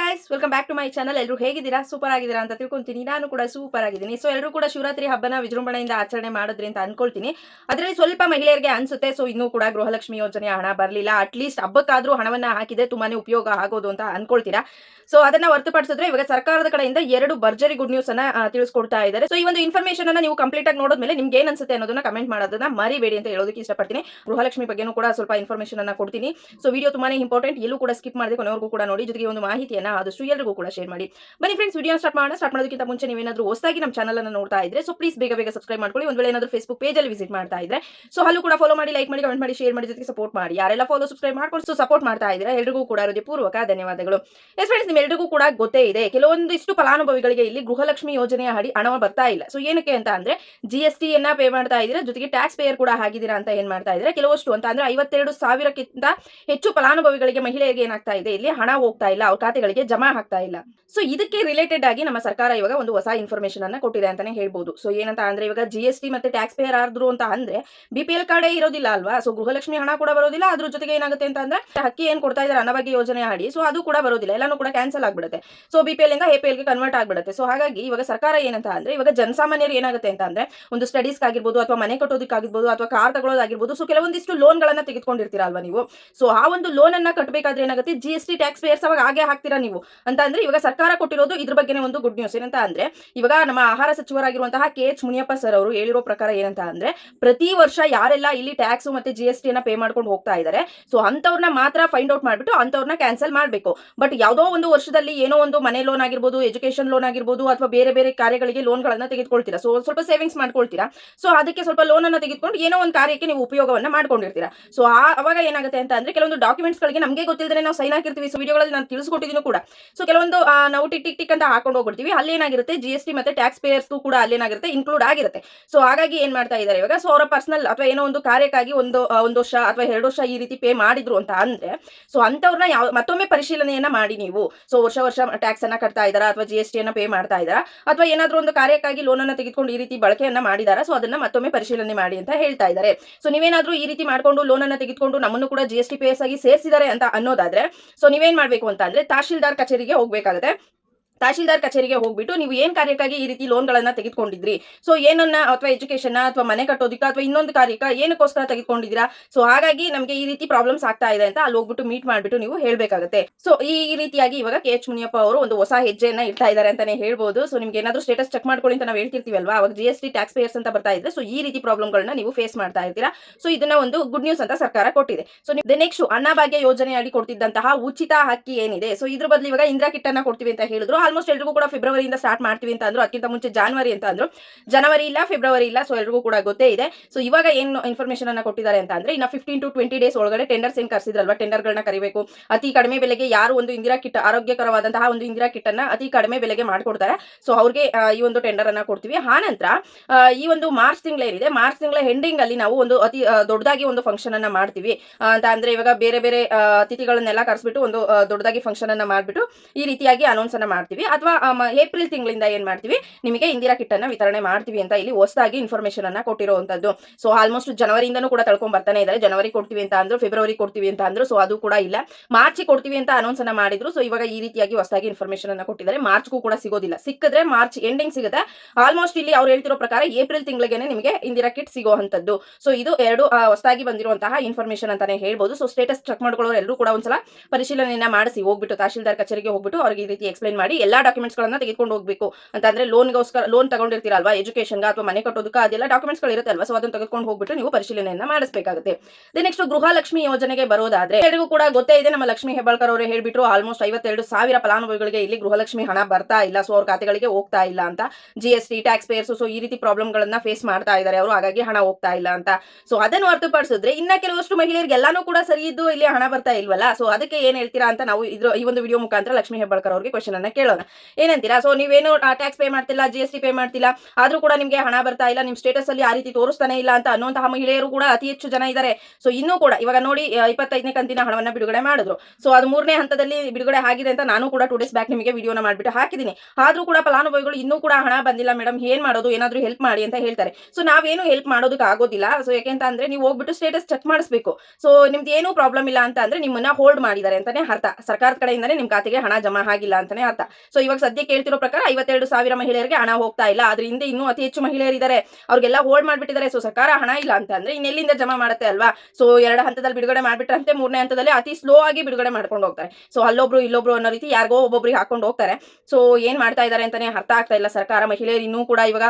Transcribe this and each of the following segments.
Guys welcome back to my channel ಎಲ್ಲರೂ ಹೇಗಿದ್ದೀರಾ? Super ಆಗಿದ್ದೀರಾ ಅಂತ ತಿಳ್ಕೊಂತೀನಿ. ನಾನು ಕೂಡ ಸೂಪರ್ ಆಗಿದ್ದೀನಿ. ಸೊ ಎಲ್ಲರೂ ಕೂಡ ಶಿವರಾತ್ರಿ ಹಬ್ಬನ ವಿಜೃಂಭಣೆಯಿಂದ ಆಚರಣೆ ಮಾಡಿದ್ರಿ ಅಂತ ಅನ್ಕೊಳ್ತೀನಿ. ಅದರಲ್ಲಿ ಸ್ವಲ್ಪ ಮಹಿಳೆಯರಿಗೆ ಅನ್ಸುತ್ತೆ. ಸೊ ಇನ್ನೂ ಕೂಡ ಗೃಹಲಕ್ಷ್ಮಿ ಯೋಜನೆಯ ಹಣ ಬರಲಿಲ್ಲ. ಅಟ್ಲೀಸ್ಟ್ ಹಬ್ಬಕ್ಕಾದರೂ ಹಣವನ್ನ ಹಾಕಿದ್ರೆ ತುಂಬಾನೇ ಉಪಯೋಗ ಆಗೋದು ಅಂತ ಅನ್ಕೊಳ್ತೀರಾ? ಸೊ ಅದನ್ನ ಹೊರತುಪಡಿಸಿದ್ರೆ ಇವಾಗ ಸರ್ಕಾರದ ಕಡೆಯಿಂದ ಎರಡು ಭರ್ಜರಿ ಗುಡ್ ನ್ಯೂಸ್ ಅನ್ನ ತಿಳಿಸ್ಕೊಡ್ತಾ ಇದ್ದಾರೆ. ಸೊ ಈ ಒಂದು ಇನ್ಫಾರ್ಮೇಶನ್ ಅನ್ನ ನೀವು ಕಂಪ್ಲೀಟ್ ಆಗಿ ನೋಡೋದ್ಮೇಲೆ ನಿಮ್ಗೆ ಏನ್ ಅನ್ಸುತ್ತೆ ಅನ್ನೋದನ್ನ ಕಮೆಂಟ್ ಮಾಡೋದನ್ನ ಮರಿಬೇಡಿ ಅಂತ ಹೇಳೋದಕ್ಕೆ ಇಷ್ಟಪಡ್ತೀನಿ. ಗೃಹಲಕ್ಷ್ಮಿ ಬಗ್ಗೆನೂ ಕೂಡ ಸ್ವಲ್ಪ ಇನ್ಫಾರ್ಮೇಶನ್ ಅನ್ನ ಕೊಡ್ತೀನಿ. ಸೊ ವಿಡಿಯೋ ತುಂಬಾನೇ ಇಂಪಾರ್ಟೆಂಟ್ ಎಲ್ಲೂ ಕೂಡ ಸ್ಕಿಪ್ ಮಾಡಿದೆ ಕೊನೆವರೆಗೂ ಕೂಡ ನೋಡಿ. ಜೊತೆಗೆ ಒಂದು ಮಾಹಿತಿಯನ್ನ ಆದಷ್ಟು ಎಲ್ಲರಿಗೂ ಕೂಡ ಶೇರ್ ಮಾಡಿ. ಬನ್ನಿ ಫ್ರೆಂಡ್ಸ್ ವಿಡಿಯೋ ಸ್ಟಾರ್ಟ್ ಮಾಡೋಣ. ಸ್ಟಾರ್ಟ್ ಮಾಡೋದಕ್ಕಿಂತ ಮುಂಚೆ ನೀವೇನಾದ್ರೂ ಹೊಸದಾಗಿ ನಮ್ಮ ಚಾನಲ್ ಅನ್ನು ನೋಡ್ತಾ ಇದ್ರೆ ಸೊ ಪ್ಲೀಸ್ ಬೇಗ ಬೇಗ ಸಬ್ಸ್ಕ್ರೈಬ್ ಮಾಡ್ಕೊಳ್ಳಿ. ಒಂದು ವೇಳೆ ಏನಾದರೂ ಫೇಸ್ಬುಕ್ ಪೇಜಲ್ಲಿ ವಿಸಿಟ್ ಮಾಡ್ತಾ ಇದ್ರೆ ಸೊ ಅಲ್ಲೂ ಕೂಡ ಫಾಲೋ ಮಾಡಿ ಲೈಕ್ ಮಾಡಿ ಕಮೆಂಟ್ ಮಾಡಿ ಶೇರ್ ಮಾಡಿ ಜೊತೆಗೆ ಸಪೋರ್ಟ್ ಮಾಡಿ. ಯಾರೆಲ್ಲ ಫಾಲೋ ಸಬ್ಸ್ಕ್ರೈಬ್ ಮಾಡ್ಕೊಂಡು ಸಪೋರ್ಟ್ ಮಾಡ್ತಾ ಇದ್ರೆ ಎಲ್ರಿಗೂ ಕೂಡ ಪೂರ್ವಕ ಧನ್ಯವಾದಗಳು. ಎಸ್ ಫ್ರೆಂಡ್ಸ್ ನಿಮ್ಮೆಲ್ರಿಗೂ ಕೂಡ ಗೊತ್ತೇ ಇದೆ, ಕೆಲವೊಂದಿಷ್ಟು ಫಲಾನುಭವಿಗಳಿಗೆ ಇಲ್ಲಿ ಗೃಹಲಕ್ಷ್ಮಿ ಯೋಜನೆಯ ಅಡಿ ಹಣ ಬರ್ತಾ ಇಲ್ಲ. ಸೊ ಏನಕ್ಕೆ ಅಂತ ಅಂದ್ರೆ ಜಿ ಎಸ್ ಟಿ ಯನ್ನ ಪೇ ಮಾಡ್ತಾ ಇದ್ರೆ, ಜೊತೆಗೆ ಟ್ಯಾಕ್ಸ್ ಪೇಯರ್ ಕೂಡ ಆಗಿದ್ದೀರಾ ಅಂತ ಏನ್ ಮಾಡ್ತಾ ಇದ್ರೆ, ಕೆಲವಷ್ಟು ಅಂತ ಅಂದ್ರೆ ಐವತ್ತೆರಡು ಸಾವಿರಕ್ಕಿಂತ ಹೆಚ್ಚು ಫಲಾನುಭವಿಗಳಿಗೆ ಮಹಿಳೆಯರಿಗೆ ಏನಾಗ್ತಾ ಇದೆ, ಇಲ್ಲಿ ಹಣ ಹೋಗ್ತಾ ಇಲ್ಲ, ಅವ್ರ ಖಾತೆಗಳಿಗೆ ಜಮಾ ಆಗ್ತಾ ಇಲ್ಲ. ಸೊ ಇದಕ್ಕೆ ರಿಲೇಟೆಡ್ ಆಗಿ ನಮ್ಮ ಸರ್ಕಾರ ಇವಾಗ ಒಂದು ಹೊಸ ಇನ್ಫಾರ್ಮೇಶನ್ ಅನ್ನ ಕೊಟ್ಟಿದೆ ಅಂತಾನೆ ಹೇಳ್ಬೋದು. ಸೊ ಏನಂತ ಅಂದ್ರೆ ಇವಾಗ ಜಿ ಎಸ್ ಟಿ ಮತ್ತೆ ಟ್ಯಾಕ್ಸ್ ಪೇಯರ್ ಆದ್ರು ಅಂತ ಅಂದ್ರೆ ಬಿ ಪಿ ಇರೋದಿಲ್ಲ ಅಲ್ವಾ? ಸೊ ಗೃಹಲಕ್ಷ್ಮಿ ಹಣ ಕೂಡ ಬರೋದಿಲ್ಲ. ಅದ್ರ ಜೊತೆಗೆ ಏನಾಗುತ್ತೆ ಅಂತ ಅಂದ್ರೆ ಹಕ್ಕಿ ಏನ್ ಕೊಡ್ತಾ ಇದ್ದಾರೆ ಅನ್ನಭಾಗ್ಯ ಯೋಜನೆ ಆಡಿ ಸೊ ಅದು ಕೂಡ ಬರೋದಿಲ್ಲ. ಎಲ್ಲಾನು ಕೂಡ ಕ್ಯಾನ್ಸಲ್ ಆಗ್ಬಿಡುತ್ತೆ. ಸೊ ಬಿ ಪಿ ಎಲ್ ಇಂದ ಎ ಪಿ ಕನ್ವರ್ಟ್ ಆಗ್ಬಿಡುತ್ತೆ. ಸೊ ಹಾಗಾಗಿ ಇವಾಗ ಸರ್ಕಾರ ಏನಂತ ಅಂದ್ರೆ ಇವಾಗ ಜನಸಾಮಾನ್ಯರು ಏನಾಗುತ್ತೆ ಅಂತ ಅಂದ್ರೆ ಒಂದು ಸ್ಟಡೀಸ್ ಆಗಿರ್ಬೋದು ಅಥವಾ ಮನೆ ಕಟ್ಟೋದಕ್ಕಾಗಿರ್ಬೋದು ಅಥವಾ ಕಾರ್ ತಗೊಳ್ಳೋದಾಗಿರ್ಬೋದು ಸೊ ಕೆಲವೊಂದಿಷ್ಟು ಲೋನ್ಗಳನ್ನ ಗಳನ್ನ ಅಲ್ವಾ ನೀವು? ಸೊ ಆ ಒಂದು ಲೋನ್ ಅನ್ನ ಕಟ್ಟಬೇಕಾದ್ರೆ ಏನಾಗುತ್ತೆ G S T tax payers ಅವಾಗ ಹಾಗೆ ಹಾಕ್ತೀರಾ ನೀವು? ಅಂತ ಅಂದ್ರೆ ಇವಾಗ ಸರ್ಕಾರ ಕೊಟ್ಟಿರೋದು ಇದ್ರ ಬಗ್ಗೆನೇ ಒಂದು ಗುಡ್ ನ್ಯೂಸ್ ಏನಂತ ಅಂದ್ರೆ, ಇವಾಗ ನಮ್ಮ ಆಹಾರ ಸಚಿವರಾಗಿರುವಂತಹ ಕೆ ಎಚ್ ಮುನಿಯಪ್ಪ ಸರ್ ಅವರು ಹೇಳಿರೋ ಪ್ರಕಾರ ಏನಂತ ಅಂದ್ರೆ, ಪ್ರತಿ ವರ್ಷ ಯಾರೆಲ್ಲ ಇಲ್ಲಿ ಟ್ಯಾಕ್ಸ್ ಮತ್ತೆ ಜಿ ಎಸ್ ಟಿ ಪೇ ಮಾಡ್ಕೊಂಡು ಹೋಗ್ತಾ ಇದ್ದಾರೆ ಸೊ ಅಂತವ್ರನ್ನ ಮಾತ್ರ ಫೈಂಡ್ ಔಟ್ ಮಾಡ್ಬಿಟ್ಟು ಅಂತವ್ರನ್ನ ಕ್ಯಾನ್ಸಲ್ ಮಾಡಬೇಕು. ಬಟ್ ಯಾವುದೋ ಒಂದು ವರ್ಷದಲ್ಲಿ ಏನೋ ಒಂದು ಮನೆ ಲೋನ್ ಆಗಿರ್ಬೋದು ಎಜುಕೇಶನ್ ಲೋನ್ ಆಗಿರ್ಬೋದು, ಅಥವಾ ಬೇರೆ ಬೇರೆ ಕಾರ್ಯಗಳಿಗೆ ಲೋನ್ಗಳನ್ನ ತೆಗೆದುಕೊಳ್ತೀರಾ. ಸೊ ಸ್ವಲ್ಪ ಸೇವಿಂಗ್ಸ್ ಮಾಡ್ಕೊಳ್ತೀರಾ. ಸೊ ಅದಕ್ಕೆ ಸ್ವಲ್ಪ ಲೋನ್ ಅನ್ನ ತೆಗೆದುಕೊಂಡು ಏನೋ ಒಂದು ಕಾರ್ಯಕ್ಕೆ ನೀವು ಉಪಯೋಗವನ್ನ ಮಾಡ್ಕೊಂಡಿರ್ತೀರಾ. ಸೊ ಅವಾಗ ಏನಾಗುತ್ತೆ ಅಂತ ಅಂದ್ರೆ, ಕೆಲವೊಂದು ಡಾಕ್ಯುಮೆಂಟ್ಸ್ ಗಳಿಗೆ ನಮಗೆ ಗೊತ್ತಿಲ್ಲದೆ ನಾವು ಸೈನ್ ಹಾಕಿರ್ತೀವಿ. ಸೊ ವಿಡಿಯೋಗಳಲ್ಲಿ ನಾನು ತಿಳಿಸ್ಕೊಟ್ಟಿದ್ದೀನಿ ಕೂಡ. ಸೊ ಕೆಲವೊಂದು ನಾವು ಟಿಕ್ ಟಿಕ್ ಟಿಕ್ ಅಂತ ಹಾಕೊಂಡು ಹೋಗ್ಬಿಡ್ತೀವಿ. ಅಲ್ಲಿ ಏನಾಗಿರುತ್ತೆ? ಜಿ ಎಸ್ ಟಿ ಮತ್ತೆ ಟ್ಯಾಕ್ಸ್ ಪೇಯರ್ಸ್ ಕೂಡ ಅಲ್ಲಿ ಏನಾಗಿರುತ್ತೆ? ಇನ್ಕ್ಲೂಡ್ ಆಗಿರುತ್ತೆ. ಸೊ ಹಾಗಾಗಿ ಏನ್ ಮಾಡ್ತಾ ಇದ್ದಾರೆ ಇವಾಗ? ಸೊ ಅವರ ಪರ್ಸನಲ್ ಅಥವಾ ಏನೋ ಒಂದು ಕಾರ್ಯಕ್ಕಾಗಿ ಒಂದು ಒಂದು ವರ್ಷ ಅಥವಾ ಎರಡು ವರ್ಷ ಈ ರೀತಿ ಪೇ ಮಾಡಿದ್ರು ಅಂತ ಅಂದ್ರೆ ಸೊ ಅಂತವ್ರನ್ನ ಯಾವ, ಮತ್ತೊಮ್ಮೆ ಪರಿಶೀಲನೆಯನ್ನ ಮಾಡಿ ನೀವು. ಸೊ ವರ್ಷ ವರ್ಷ ಟ್ಯಾಕ್ಸ್ ಅನ್ನ ಕಟ್ತಾ ಇದ್ದಾರಾ? ಅಥವಾ ಜಿ ಎಸ್ ಟಿ ಅನ್ನ ಪೇ ಮಾಡ್ತಾ ಇದ್ದಾರಾ? ಅಥವಾ ಏನಾದ್ರೂ ಒಂದು ಕಾರ್ಯಕ್ಕಾಗಿ ಲೋನ್ ಅನ್ನ ತೆಗೆದುಕೊಂಡು ಈ ರೀತಿ ಬಳಕೆಯನ್ನ ಮಾಡಿದಾರಾ? ಸೊ ಅದನ್ನ ಮತ್ತೊಮ್ಮೆ ಪರಿಶೀಲನೆ ಮಾಡಿ ಅಂತ ಹೇಳ್ತಾ ಇದ್ದಾರೆ. ಸೊ ನೀವೇನಾದ್ರೂ ಈ ರೀತಿ ಮಾಡ್ಕೊಂಡು ಲೋನ್ ಅನ್ನ ತೆಗೆದುಕೊಂಡು ನಮ್ಮನ್ನು ಕೂಡ ಜಿ ಎಸ್ ಟಿ ಪೇಸ್ ಆಗಿ ಸೇರಿಸಿದ್ದಾರೆ ಅಂತ ಅನ್ನೋದಾದ್ರೆ ಸೊ ನೀವೇನ್ ಮಾಡ್ಬೇಕು ಅಂತ ಅಂದ್ರೆ ತಹಶೀಲ್ದಾರ್ ಕಚೇರಿಗೆ ಹೋಗ್ಬೇಕಾಗುತ್ತೆ. ತಹಶೀಲ್ದಾರ್ ಕಚೇರಿಗೆ ಹೋಗ್ಬಿಟ್ಟು ನೀವು ಏನ್ ಕಾರ್ಯಕ್ಕಾಗಿ ಈ ರೀತಿ ಲೋನ್ಗಳನ್ನ ತೆಗೆದುಕೊಂಡಿದ್ರಿ? ಸೊ ಏನನ್ನ ಅಥವಾ ಎಜುಕೇಶನ್ ಅಥವಾ ಮನೆ ಕಟ್ಟೋದಿಕ್ಕ ಅಥವಾ ಇನ್ನೊಂದು ಕಾರ್ಯಕ್ಕ ಏನಕ್ಕೋಸ್ಕರ ತೆಗೆದುಕೊಂಡಿದ್ದೀರಾ? ಸೊ ಹಾಗಾಗಿ ನಮಗೆ ಈ ರೀತಿ ಪ್ರಾಬ್ಲಮ್ಸ್ ಆಗ್ತಾ ಇದೆ ಅಂತ ಅಲ್ಲಿ ಹೋಗ್ಬಿಟ್ಟು ಮೀಟ್ ಮಾಡ್ಬಿಟ್ಟು ನೀವು ಹೇಳ್ಬೇಕಾಗುತ್ತೆ. ಸೊ ಈ ರೀತಿಯಾಗಿ ಇವಾಗ ಕೆ ಎಚ್ ಮುನಿಯಪ್ಪ ಅವರು ಒಂದು ಹೊಸ ಹೆಜ್ಜೆಯನ್ನ ಇಡ್ತಾ ಇದ್ದಾರೆ ಅಂತಾನೆ ಹೇಳ್ಬೋದು. ಸೊ ನಿಮ್ಗೆ ಏನಾದ್ರೂ ಸ್ಟೇಟಸ್ ಚೆಕ್ ಮಾಡ್ಕೊಳ್ಳಿ ಅಂತ ನಾವು ಹೇಳ್ತಿರ್ತೀವಲ್ವಾ? ಅವಾಗ G S T tax payers ಅಂತ ಬರ್ತಾ ಇದ್ರೆ ಸೊ ಈ ರೀತಿ ಪ್ರಾಬ್ಲಮ್ಗಳನ್ನ ನೀವು ಫೇಸ್ ಮಾಡ್ತಾ ಇರ್ತೀರಾ? ಸೊ ಇದನ್ನ ಒಂದು ಗುಡ್ ನ್ಯೂಸ್ ಅಂತ ಸರ್ಕಾರ ಕೊಟ್ಟಿದೆ. ಸೊ ನೆಕ್ಸ್ಟ್ ಅನ್ನಭಾಗ್ಯ ಯೋಜನೆ ಅಡಿ ಕೊಡ್ತಿದ್ದಂತಹ ಉಚಿತ ಹಕ್ಕಿ ಏನಿದೆ? ಸೊ ಇದ್ರ ಬದಲು ಇವಾಗ ಇಂದಿರಾ ಕಿಟ್ಟನ್ನ ಕೊಡ್ತೀವಿ ಅಂತ ಹೇಳಿದ್ರು. ಆಲ್ಮೋಸ್ಟ್ ಎಲ್ರಿಗೂ ಕೂಡ ಫೆಬ್ರವರಿಯಿಂದ ಸ್ಟಾರ್ಟ್ ಮಾಡ್ತೀವಿ ಅಂತ ಅಂದ್ರು ಅದಕ್ಕಿಂತ ಮುಂಚೆ ಜಾನ್ವರಿ ಅಂತ ಅಂದ್ರು. ಜನವರಿ ಇಲ್ಲ ಫೆಬ್ರವರಿ ಇಲ್ಲ ಸೊ ಎಲ್ರಿಗೂ ಕೂಡ ಗೊತ್ತೇ ಇದೆ. ಸೊ ಇವಾಗ ಏನು ಇನ್ಫಾರ್ಮೇಷನ್ ಅನ್ನ ಕೊಟ್ಟಿದ್ದಾರೆ ಅಂತ ಅಂದ್ರೆ, ಇನ್ನ ಫಿಫ್ಟೀನ್ ಟು ಟ್ವೆಂಟಿ ಡೇಸ್ ಒಳಗಡೆ ಟೆಂಡರ್ಸ್ ಏನ್ ಕರ್ಸಿದ್ರಲ್ವಾ? ಟೆಂಡರ್ಗಳನ್ನ ಕರಿಬೇಕು. ಅತಿ ಕಡಿಮೆ ಬೆಲೆಗೆ ಯಾರು ಒಂದು ಇಂದಿರಾ ಕಿಟ್, ಆರೋಗ್ಯಕರವಾದಂತಹ ಒಂದು ಇಂದಿರಾ ಕಿಟ್ ಅನ್ನ ಅತಿ ಕಡಿಮೆ ಬೆಲೆಗೆ ಮಾಡ್ಕೊಡ್ತಾರೆ. ಸೊ ಅವ್ರಿಗೆ ಈ ಒಂದು ಟೆಂಡರ್ ಅನ್ನ ಕೊಡ್ತೀವಿ. ಆ ನಂತರ ಈ ಒಂದು ಮಾರ್ಚ್ ತಿಂಗಳ ಏನಿದೆ ಮಾರ್ಚ್ ತಿಂಗಳ ಹೆಂಡಿಂಗ್ ಅಲ್ಲಿ ನಾವು ಒಂದು ಅತಿ ದೊಡ್ಡದಾಗಿ ಒಂದು ಫಂಕ್ಷನ್ ಅನ್ನ ಮಾಡ್ತೀವಿ. ಅಂತ ಅಂದ್ರೆ ಇವಾಗ ಬೇರೆ ಬೇರೆ ಅತಿಥಿಗಳನ್ನೆಲ್ಲ ಕರೆಸ್ಬಿಟ್ಟು ಒಂದು ದೊಡ್ಡದಾಗಿ ಫಂಕ್ಷನ್ ಅನ್ನ ಮಾಡ್ಬಿಟ್ಟು ಈ ರೀತಿಯಾಗಿ ಅನೌನ್ಸ್ ಅನ್ನ ಮಾಡ್ತೀವಿ. ಅಥವಾ ಏಪ್ರಿಲ್ ತಿಂಗಳಿಂದ ಏನ್ ಮಾಡ್ತೀವಿ? ನಿಮಗೆ ಇಂದಿರಾ ಕಿಟ್ ಅನ್ನ ವಿತರಣೆ ಮಾಡ್ತೀವಿ ಅಂತ ಇಲ್ಲಿ ಹೊಸದಾಗಿ ಇನ್ಫಾರ್ಮೇಶನ್ ಅನ್ನ ಕೊಟ್ಟಿರುವಂತದ್ದು ಸೊ ಆಲ್ಮೋಸ್ಟ್ ಜನವರಿಯಿಂದನೂ ಕೂಡ ತಳ್ಕೊಂಡ್ ಬರ್ತಾನೆ ಇದ್ದಾರೆ ಜನವರಿ ಕೊಡ್ತೀವಿ ಅಂತ ಅಂದ್ರು, ಫೆಬ್ರವರಿ ಕೊಡ್ತೀವಿ ಅಂತ ಅಂದ್ರು ಸೊ ಅದು ಕೂಡ ಇಲ್ಲ. ಮಾರ್ಚ್ ಕೊಡ್ತೀವಿ ಅಂತ ಅನೌನ್ಸ್ ಅನ್ನ ಮಾಡಿದ್ರು. ಸೊ ಇವಾಗ ಈ ರೀತಿಯಾಗಿ ಹೊಸದಾಗಿ ಇನ್ಫಾರ್ಮೇಶನ್ ಅನ್ನ ಕೊಟ್ಟಿದ್ದಾರೆ. ಮಾರ್ಚ್ಗೂ ಕೂಡ ಸಿಗೋದಿಲ್ಲ. ಸಿಕ್ಕಿದ್ರೆ ಮಾರ್ಚ್ ಎಂಡಿಂಗ್ ಸಿಗುತ್ತೆ. ಆಲ್ಮೋಸ್ಟ್ ಇಲ್ಲಿ ಅವ್ರು ಹೇಳ್ತಿರೋ ಪ್ರಕಾರ ಏಪ್ರಿಲ್ ತಿಂಗಳಿಗೆನೆ ನಿಮಗೆ ಇಂದಿರಾ ಕಿಟ್ ಸಿಗುವಂತದ್ದು ಸೊ ಇದು ಎರಡು ಹೊಸದಾಗಿ ಬಂದಿರುವಂತಹ ಇನ್ಫಾರ್ಮೇಶನ್ ಅಂತಾನೆ ಹೇಳ್ಬೋದು. ಸೊ ಸ್ಟೇಟಸ್ ಚೆಕ್ ಮಾಡ್ಕೊಳ್ಳೋರು ಎಲ್ಲರೂ ಕೂಡ ಒಂದ್ಸಲ ಪರಿಶೀಲನೆಯನ್ನ ಮಾಡಿಸಿ ಹೋಗ್ಬಿಟ್ಟು, ತಹಶೀಲ್ದಾರ್ ಕಚೇರಿಗೆ ಹೋಗ್ಬಿಟ್ಟು ಅವ್ರಿಗೆ ಈ ರೀತಿ ಎಕ್ಸ್ಪ್ಲೈನ್ ಮಾಡಿ. ಎಲ್ಲಾ ಡಾಕ್ಯುಮೆಂಟ್ಸ್ ಗಳನ್ನ ತೆಗೆದುಕೊಂಡು ಹೋಗಬೇಕು. ಅಂತಂದ್ರೆ ಲೋನ್ಗೋಸ್ಕರ ಲೋನ್ ತಗೊಂಡಿರ್ತೀರಲ್ವಾ ಎಜುಕೇಷನ್ಗೆ ಅಥವಾ ಮನೆ ಕಟ್ಟೋದಕ್ಕೆ, ಅದೆಲ್ಲ ಡಾಕ್ಯುಮೆಂಟ್ಸ್ಗಳು ಇರುತ್ತಲ್ವಾ ಸೊ ಅದನ್ನ ತೆಗೆದುಕೊಂಡು ಹೋಗ್ಬಿಟ್ಟು ನೀವು ಪರಿಶೀಲನೆಯನ್ನ ಮಾಡಿಸಬೇಕಾಗುತ್ತೆ. ದೆ ನೆಕ್ಸ್ಟ್ ಗೃಹಲಕ್ಷ್ಮಿ ಯೋಜನೆಗೆ ಬರೋದಾದ್ರೆ, ಎಲ್ಲರಿಗೂ ಕೂಡ ಗೊತ್ತೇ ಇದೆ, ನಮ್ಮ ಲಕ್ಷ್ಮಿ ಹೆಬ್ಬಾಳ್ಕರ್ ಅವರು ಹೇಳ್ಬಿಟ್ರು ಆಲ್ಮೋಸ್ಟ್ ಐವತ್ತೆರಡು ಸಾವಿರ ಫಲಾನುಭವಿಗಳಿಗೆ ಇಲ್ಲಿ ಗೃಹಲಕ್ಷ್ಮಿ ಹಣ ಬರ್ತಾ ಇಲ್ಲ. ಸೊ ಅವ್ರ ಖಾತೆಗಳಿಗೆ ಹೋಗ್ತಾ ಇಲ್ಲ ಅಂತ. G S T tax payers so ಈ ರೀತಿ ಪ್ರಾಬ್ಲಮ್ಗಳನ್ನ ಫೇಸ್ ಮಾಡ್ತಾ ಇದ್ದಾರೆ ಅವರು ಹಾಗಾಗಿ ಹಣ ಹೋಗ್ತಾ ಇಲ್ಲ ಅಂತ. ಸೊ ಅದನ್ನು ಹೊರತುಪಡಿಸಿದ್ರೆ ಇನ್ನ ಕೆಲವಷ್ಟು ಮಹಿಳೆಯರಿಗೆ ಎಲ್ಲಾನು ಕೂಡ ಸರಿ ಇದ್ದು ಇಲ್ಲಿ ಹಣ ಬರ್ತಾ ಇಲ್ವಲ್ಲ? ಸೊ ಅದಕ್ಕೆ ಏನ್ ಹೇಳ್ತೀರಾ ಅಂತ ನಾವು ಇದ್ರ ಈ ಒಂದು ವಿಡಿಯೋ ಮುಖಾಂತರ ಲಕ್ಷ್ಮಿ ಹೆಬ್ಬಾಳ್ಕರ್ ಅವರಿಗೆ ಕ್ವಶನ್ ಅನ್ನ ಕೇಳೋಣ. ನೋಡೋಣ ಏನಂತೀರಾ? ಸೊ ನೀವೇನು ಟ್ಯಾಕ್ಸ್ ಪೇ ಮಾಡ್ತಿಲ್ಲ ಜಿ ಎಸ್ ಟಿ ಪೇ ಮಾಡ್ತಿಲ್ಲ, ಆದ್ರೂ ಕೂಡ ನಿಮಗೆ ಹಣ ಬರ್ತಾ ಇಲ್ಲ ನಿಮ್ಮ ಸ್ಟೇಟಸ್ ಅಲ್ಲಿ ಆ ರೀತಿ ತೋರಿಸ್ತಾನೆ ಇಲ್ಲ ಅಂತ ಅನ್ನುವಂತಹ ಮಹಿಳೆಯರು ಕೂಡ ಅತಿ ಹೆಚ್ಚು ಜನ ಇದ್ದಾರೆ ಸೊ ಇನ್ನೂ ಕೂಡ, ಇವಾಗ ನೋಡಿ ಇಪ್ಪತ್ತೈದನೇ ಕಂತಿನ ಹಣವನ್ನ ಬಿಡುಗಡೆ ಮಾಡಿದ್ರು. ಸೊ ಅದು ಮೂರನೇ ಹಂತದಲ್ಲಿ ಬಿಡುಗಡೆ ಆಗಿದೆ ಅಂತ ನಾನು ಕೂಡ ಟೂ ಡೇಸ್ ಬ್ಯಾಕ್ ನಿಮಗೆ ವಿಡಿಯೋನ ಮಾಡಿಬಿಟ್ಟು ಹಾಕಿದ್ದೀನಿ. ಆದ್ರೂ ಕೂಡ ಫಲಾನುಭವಿಗಳು ಇನ್ನೂ ಕೂಡ ಹಣ ಬಂದಿಲ್ಲ ಮೇಡಮ್ ಏನ್ ಮಾಡೋದು, ಏನಾದ್ರೂ ಹೆಲ್ಪ್ ಮಾಡಿ ಅಂತ ಹೇಳ್ತಾರೆ. ಸೊ ನಾವೇನು ಹೆಲ್ಪ್ ಮಾಡೋದಕ್ಕೆ ಆಗೋದಿಲ್ಲ. ಸೊ ಯಾಕೆಂತ ಅಂದ್ರೆ ನೀವು ಹೋಗ್ಬಿಟ್ಟು ಸ್ಟೇಟಸ್ ಚೆಕ್ ಮಾಡಿಸ್ಬೇಕು. ಸೊ ನಿಮ್ದು ಏನೂ ಪ್ರಾಬ್ಲಮ್ ಇಲ್ಲ ಅಂತ ಅಂದ್ರೆ ನಿಮ್ಮನ್ನ ಹೋಲ್ಡ್ ಮಾಡಿದ್ದಾರೆ ಅಂತಾನೆ ಅರ್ಥ. ಸರ್ಕಾರದ ಕಡೆಯಿಂದನೇ ನಿಮ್ ಖಾತೆಗೆ ಹಣ ಜಮಾ ಆಗಿಲ್ಲ ಅಂತಾನೆ ಅರ್ಥ. ಸೊ ಇವಾಗ ಸದ್ಯ ಕೇಳ್ತಿರೋ ಪ್ರಕಾರ ಐವತ್ತೆರಡು ಸಾವಿರ ಮಹಿಳೆಯರಿಗೆ ಹಣ ಹೋಗ್ತಾ ಇಲ್ಲ. ಅದ್ರ ಹಿಂದೆ ಇನ್ನೂ ಅತಿ ಹೆಚ್ಚು ಮಹಿಳೆಯರಿದ್ದಾರೆ. ಅವ್ರಿಗೆಲ್ಲ ಹೋಲ್ಡ್ ಮಾಡ್ಬಿಟ್ಟಿದ್ದಾರೆ. ಸೊ ಸರ್ಕಾರ ಹಣ ಇಲ್ಲ ಅಂತ ಅಂದ್ರೆ ಇನ್ನೆಲ್ಲಿಂದ ಜಮಾ ಮಾಡುತ್ತೆ ಅಲ್ವಾ? ಸೊ ಎರಡು ಹಂತದಲ್ಲಿ ಬಿಡುಗಡೆ ಮಾಡ್ಬಿಟ್ರಂತೆ. ಮೂರನೇ ಹಂತದಲ್ಲಿ ಅತಿ ಸ್ಲೋ ಆಗಿ ಬಿಡುಗಡೆ ಮಾಡ್ಕೊಂಡು ಹೋಗ್ತಾರೆ. ಸೊ ಅಲ್ಲೊಬ್ರು ಇಲ್ಲೊಬ್ರು ಅನ್ನೋ ರೀತಿ ಯಾರಿಗೋ ಒಬ್ಬೊಬ್ರಿಗೆ ಹಾಕೊಂಡು ಹೋಗ್ತಾರೆ. ಸೊ ಏನ್ ಮಾಡ್ತಾ ಇದ್ದಾರೆ ಅಂತಾನೆ ಅರ್ಥ ಆಗ್ತಾ ಇಲ್ಲ. ಸರ್ಕಾರ ಮಹಿಳೆಯರು ಇನ್ನೂ ಕೂಡ ಇವಾಗ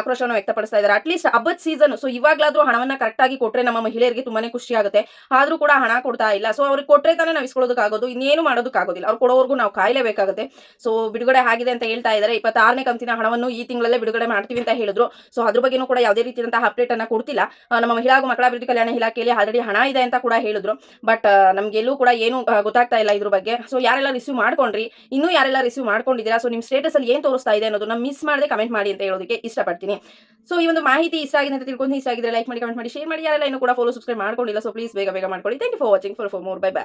ಆಕ್ರೋಶವನ್ನು ವ್ಯಕ್ತಪಡಿಸ್ತಾ ಇದ್ದಾರೆ. ಅಟ್ಲೀಸ್ಟ್ ಹಬ್ಬದ ಸೀಸನ್ ಸೊ ಇವಾಗ್ಲಾದ್ರೂ ಹಣವನ್ನ ಕರೆಕ್ಟ್ ಆಗಿ ಕೊಟ್ರೆ ನಮ್ಮ ಮಹಿಳೆಯರಿಗೆ ತುಂಬಾನೇ ಖುಷಿ ಆಗುತ್ತೆ. ಆದ್ರೂ ಕೂಡ ಹಣ ಕೊಡ್ತಾ ಇಲ್ಲ. ಸೊ ಅವ್ರಿಗೆ ಕೊಟ್ರೆ ತಾನೇ ನಾವು ಇಸ್ಕೊಳ್ಳೋದಕ್ಕಾಗೋದು. ಇನ್ನೇನು ಮಾಡೋದಕ್ಕಾಗೋದಿಲ್ಲ. ಅವ್ರು ಕೊಡೋವರೆಗೂ ನಾವು ಕಾಯಲೇಬೇಕಾಗುತ್ತೆ. ಸೊ ಬಿಡುಗಡೆ ಆಗಿದೆ ಅಂತ ಹೇಳ್ತಾ ಇದ್ದಾರೆ. ಇಪ್ಪತ್ತಾರನೇ ಕಂತಿನ ಹಣವನ್ನು ಈ ತಿಂಗಳಲ್ಲೇ ಬಿಡುಗಡೆ ಮಾಡ್ತೀವಿ ಅಂತ ಹೇಳಿದ್ರು. ಸೊ ಅದ್ರ ಬಗ್ಗೆನೂ ಕೂಡ ಯಾವುದೇ ರೀತಿಯಂತಹ ಅಪ್ಡೇಟ್ ಅನ್ನ ಕೊಡ್ತಿಲ್ಲ. ನಮ್ಮ ಮಹಿಳಾ ಹಾಗೂ ಮಕ್ಕಳ ಅಭಿವೃದ್ಧಿ ಕಲ್ಯಾಣ ಇಲಾಖೆಯಲ್ಲಿ ಆಲ್ರೆಡಿ ಹಣ ಇದೆ ಅಂತ ಕೂಡ ಹೇಳಿದ್ರು. ಬಟ್ ನಮಗೆಲ್ಲೂ ಕೂಡ ಏನು ಗೊತ್ತಾಗ್ತಾ ಇಲ್ಲ ಇದ್ರ ಬಗ್ಗೆ. ಸೊ ಯಾರೆಲ್ಲ ರಿಸೀವ್ ಮಾಡ್ಕೊಂಡ್ರಿ, ಇನ್ನೂ ಯಾರೆಲ್ಲ ರಿಸೀವ್ ಮಾಡ್ಕೊಂಡಿದ್ದೀರಾ? ಸೊ ನಿಮ್ಮ ಸ್ಟೇಟಸ್ ಅಲ್ಲಿ ಏನು ತೋರಿಸ್ತಾ ಇದೆ ಅನ್ನೋದನ್ನ ಮಿಸ್ ಮಾಡದೆ ಕಮೆಂಟ್ ಮಾಡಿ ಅಂತ ಹೇಳೋದಕ್ಕೆ ಇಷ್ಟಪಡ್ತೀನಿ. ಸೊ ಈ ಒಂದು ಮಾಹಿತಿ ಇಷ್ಟ ಆಗಿದೆ ಅಂತ ತಿಳ್ಕೊಂಡು ಇಷ್ಟ ಆಗಿದ್ರೆ ಲೈಕ್ ಮಾಡಿ ಕಮೆಂಟ್ ಮಾಡಿ ಶೇರ್ ಮಾಡಿ. ಯಾರೆಲ್ಲ ಇನ್ನೂ ಕೂಡ ಫಾಲೋ ಸಬ್ಸ್ಕ್ರೈಬ್ ಮಾಡ್ಕೊಂಡಿಲ್ಲ ಸೊ ಪ್ಲೀಸ್ ಬೇಗ ಬೇಗ ಮಾಡ್ಕೊಳ್ಳಿ. Thank you for watching for four more bye bye